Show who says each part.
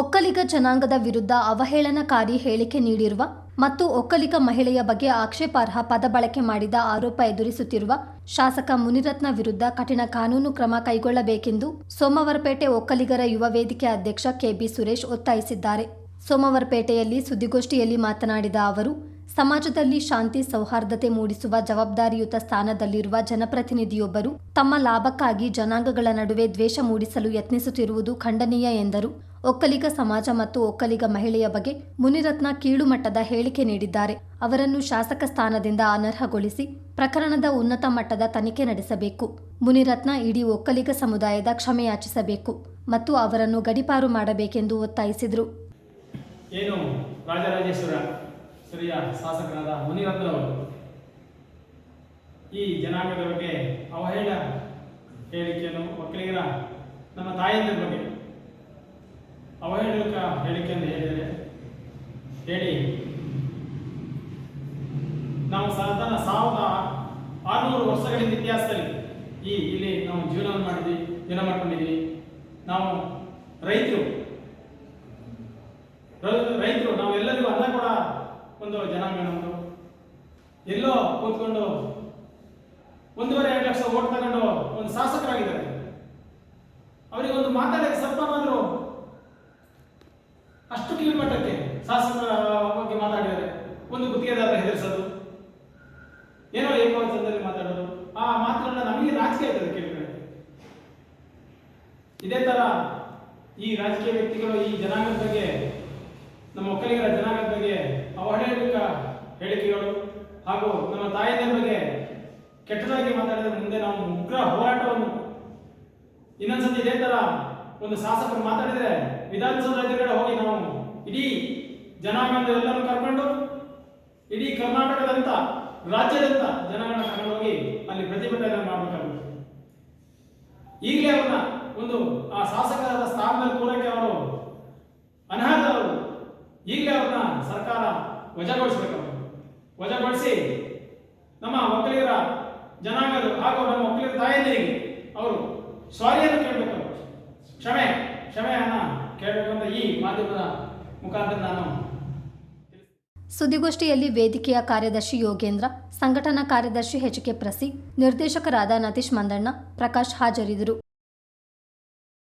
Speaker 1: ಒಕ್ಕಲಿಗ ಜನಾಂಗದ ವಿರುದ್ಧ ಅವಹೇಳನಕಾರಿ ಹೇಳಿಕೆ ನೀಡಿರುವ ಮತ್ತು ಒಕ್ಕಲಿಗ ಮಹಿಳೆಯ ಬಗ್ಗೆ ಆಕ್ಷೇಪಾರ್ಹ ಪದ ಬಳಕೆ ಮಾಡಿದ ಆರೋಪ ಎದುರಿಸುತ್ತಿರುವ ಶಾಸಕ ಮುನಿರತ್ನ ವಿರುದ್ಧ ಕಠಿಣ ಕಾನೂನು ಕ್ರಮ ಕೈಗೊಳ್ಳಬೇಕೆಂದು ಸೋಮವಾರಪೇಟೆ ಒಕ್ಕಲಿಗರ ಯುವ ವೇದಿಕೆ ಅಧ್ಯಕ್ಷ ಕೆಬಿ ಸುರೇಶ್ ಒತ್ತಾಯಿಸಿದ್ದಾರೆ. ಸೋಮವಾರಪೇಟೆಯಲ್ಲಿ ಸುದ್ದಿಗೋಷ್ಠಿಯಲ್ಲಿ ಮಾತನಾಡಿದ ಅವರು, ಸಮಾಜದಲ್ಲಿ ಶಾಂತಿ, ಸೌಹಾರ್ದತೆ ಮೂಡಿಸುವ ಜವಾಬ್ದಾರಿಯುತ ಸ್ಥಾನದಲ್ಲಿರುವ ಜನಪ್ರತಿನಿಧಿಯೊಬ್ಬರು ತಮ್ಮ ಲಾಭಕ್ಕಾಗಿ ಜನಾಂಗಗಳ ನಡುವೆ ದ್ವೇಷ ಮೂಡಿಸಲು ಯತ್ನಿಸುತ್ತಿರುವುದು ಖಂಡನೀಯ ಎಂದರು. ಒಕ್ಕಲಿಗ ಸಮಾಜ ಮತ್ತು ಒಕ್ಕಲಿಗ ಮಹಿಳೆಯ ಬಗ್ಗೆ ಮುನಿರತ್ನ ಕೀಳುಮಟ್ಟದ ಹೇಳಿಕೆ ನೀಡಿದ್ದಾರೆ. ಅವರನ್ನು ಶಾಸಕ ಸ್ಥಾನದಿಂದ ಅನರ್ಹಗೊಳಿಸಿ ಪ್ರಕರಣದ ಉನ್ನತ ಮಟ್ಟದ ತನಿಖೆ ನಡೆಸಬೇಕು. ಮುನಿರತ್ನ ಇಡೀ ಒಕ್ಕಲಿಗ ಸಮುದಾಯದ ಕ್ಷಮೆಯಾಚಿಸಬೇಕು ಮತ್ತು ಅವರನ್ನು ಗಡಿಪಾರು ಮಾಡಬೇಕೆಂದು ಒತ್ತಾಯಿಸಿದರು.
Speaker 2: ಏನು ರಾಜರಾಜೇಶ್ವರ ಶಾಸಕರಾದ ಮುನಿರತ್ನವರು ಈ ಜನಾಂಗದ ಬಗ್ಗೆ ಅವಹೇಳ ಹೇಳಿಕೆಯನ್ನು ಒಕ್ಕಲಿಗರ, ನಮ್ಮ ತಾಯಂದಿರ ಬಗ್ಗೆ ಹೇಳಿಕೆಯನ್ನು ಹೇಳಿದರೆ ಹೇಳಿ. ನಾವು ಸಾಧಾರಣ ಸಾವಿರದ ಆರುನೂರು ವರ್ಷಗಳಿಂದ ಇತಿಹಾಸದಲ್ಲಿ ಈ ಇಲ್ಲಿ ನಾವು ಜೀವನ ಮಾಡಿದ್ವಿ, ಜೀವನ ಮಾಡ್ಕೊಂಡಿದ್ವಿ. ನಾವು ರೈತರು. ರೈತರು, ನಾವು ನಾವೆಲ್ಲರಿಗೂ ಅನ್ನ ಕೂಡ ಒಂದು ಜನಾಂಗ ಎಲ್ಲೋ ಕೂತ್ಕೊಂಡು ಒಂದೂವರೆ, ಎರಡು ಲಕ್ಷ ಓಟ್ ತಗೊಂಡು ಒಂದು ಶಾಸಕರಾಗಿದ್ದಾರೆ. ಅವರಿಗೆ ಒಂದು ಮಾತಾಡಕ್ಕೆ ಸ್ವಲ್ಪನಾದರೂ ಅಷ್ಟು ಕೀಳ್ಮಟ್ಟಕ್ಕೆ ಶಾಸಕರ ಬಗ್ಗೆ ಮಾತಾಡಿದ್ದಾರೆ. ಒಂದು ಗುತ್ತಿಗೆದಾರ ಹೆದರಿಸೋದು. ಏನೋ ಏಕವಚನದಲ್ಲಿ ಮಾತಾಡೋದು. ಆ ಮಾತುಗಳನ್ನ ನಮಗೆ ರಾಜಕೀಯ ಆಯ್ತದೆ ಕೇಳಿದ್ರೆ ಇದೇ ತರ ಈ ರಾಜಕೀಯ ವ್ಯಕ್ತಿಗಳು ಈ ಜನಾಂಗದ ಬಗ್ಗೆ, ನಮ್ಮ ಒಕ್ಕಲಿಗರ ಜನಾಂಗದ ಬಗ್ಗೆ ಅವಹೇಳಿಕ ಹೇಳಿಕೆಗಳು ಹಾಗೂ ನಮ್ಮ ತಾಯಿಯ ಬಗ್ಗೆ ಕೆಟ್ಟದಾಗಿ ಮಾತಾಡಿದ ಮುಂದೆ ನಾವು ಉಗ್ರ ಹೋರಾಟವನ್ನು ಇನ್ನೊಂದ್ಸತಿ ಇದೇ ತರ ಒಂದು ಶಾಸಕರು ಮಾತಾಡಿದ್ರೆ ವಿಧಾನಸೌಧ ಹೋಗಿ ನಾವು ಇಡೀ ಜನಾಂಗದ ಎಲ್ಲರೂ ಕರ್ಕೊಂಡು, ಇಡೀ ಕರ್ನಾಟಕದಂತ, ರಾಜ್ಯದಂತ ಜನಗಳನ್ನ ಕರ್ಕೊಂಡು ಹೋಗಿ ಅಲ್ಲಿ ಪ್ರತಿಭಟನೆ ಮಾಡಬೇಕಾಗುತ್ತೆ. ಈಗಲೇ ಅವ್ರನ್ನ ಒಂದು ಆ ಶಾಸಕರ ಸ್ಥಾನದಲ್ಲಿ ಕೂರಕ್ಕೆ ಅವರು ಅನರ್ಹದವರು ಈಗಲೇ ಅವ್ರನ್ನ ಸರ್ಕಾರ ವಜಾಗೊಳಿಸಬೇಕು ವಜಾಗೊಳಿಸಿ ನಮ್ಮ ಒಕ್ಕಲಿಗರ ಜನಾಂಗದ, ಹಾಗೂ ನಮ್ಮ ಒಕ್ಕಲಿಗರ ತಾಯಂದಿರಿಗೆ ಅವರು ಸಾರಿಯನ್ನು ಕೇಳಬೇಕು. ಕ್ಷಮೆ, ಕ್ಷಮೆಯನ್ನ ಕೇಳಬೇಕು ಅಂತ ಈ ಮಾಧ್ಯಮದ ಮುಖಾಂತರ ನಾನು
Speaker 1: ಸುದ್ದಿಗೋಷ್ಠಿಯಲ್ಲಿ ವೇದಿಕೆಯ ಕಾರ್ಯದರ್ಶಿ ಯೋಗೇಂದ್ರ, ಸಂಘಟನಾ ಕಾರ್ಯದರ್ಶಿ ಎಚ್ ಕೆ ಪ್ರಸಿ, ನಿರ್ದೇಶಕರಾದ ನತೀಶ್ ಮಂದಣ್ಣ, ಪ್ರಕಾಶ್ ಹಾಜರಿದ್ದರು.